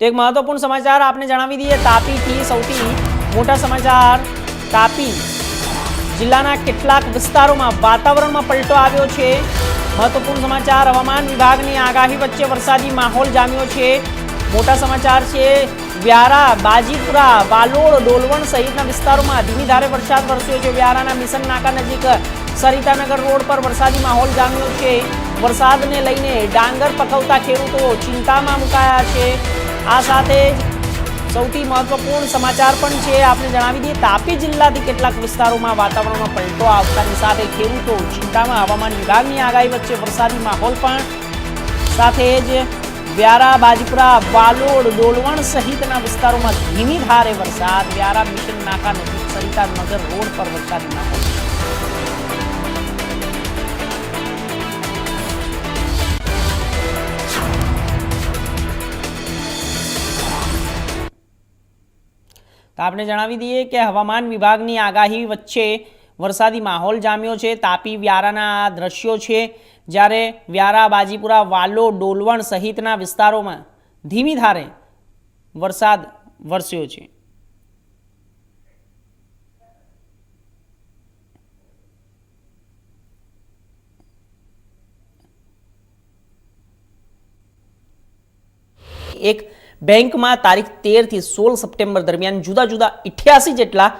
તો એક મહત્વપૂર્ણ સમાચાર આપને જણાવી દઈએ. તાપીથી સૌથી મોટા સમાચાર. તાપી જિલ્લાના કેટલાક વિસ્તારોમાં વાતાવરણમાં પલટો આવ્યો છે. મહત્વપૂર્ણ સમાચાર, હવામાન વિભાગની આગાહી વચ્ચે વરસાદી માહોલ જામ્યો છે. મોટા સમાચાર છે, વ્યારા, બાજીપુરા, વાલોડ, ડોલવણ સહિતના વિસ્તારોમાં ધીમી ધારે વરસાદ વરસ્યો છે. વ્યારાના મિશન નાકા નજીક સરિતાનગર રોડ પર વરસાદી માહોલ જામ્યો છે. વરસાદને લઈને ડાંગર પકવતા ખેડૂતો ચિંતામાં મુકાયા છે. આ સાથે સૌથી મહત્વપૂર્ણ સમાચાર પણ છે આપને જણાવી દઈએ, તાપી જિલ્લાથી કેટલાક વિસ્તારોમાં વાતાવરણમાં પલટો આવતાની સાથે ખેડૂતો ચિંતામાં હવામાન વિભાગની આગાહી વચ્ચે વરસાદી માહોલ પણ સાથે જ વ્યારા, બાજપુરા, વાલોડ, ડોલવણ સહિતના વિસ્તારોમાં ધીમી ધારે વરસાદ, વ્યારા, મિશન, નાકા નજીક સરિતા નગર રોડ પર વરસાદી માહોલ તો આપણે જણાવી દઈએ કે હવામાન વિભાગની આગાહી વચ્ચે વરસાદી માહોલ જામ્યો છે, તાપી વ્યારાના દ્રશ્યો છે, જ્યારે વ્યારા, બાજીપુરા, વાલો, ડોલવણ સહિતના વિસ્તારોમાં ધીમી ધારે વરસાદ વરસ્યો છે. એક બેંકમાં તારીખ તેરથી સોળ સપ્ટેમ્બર દરમિયાન જુદા જુદા ઇઠ્યાસી જેટલા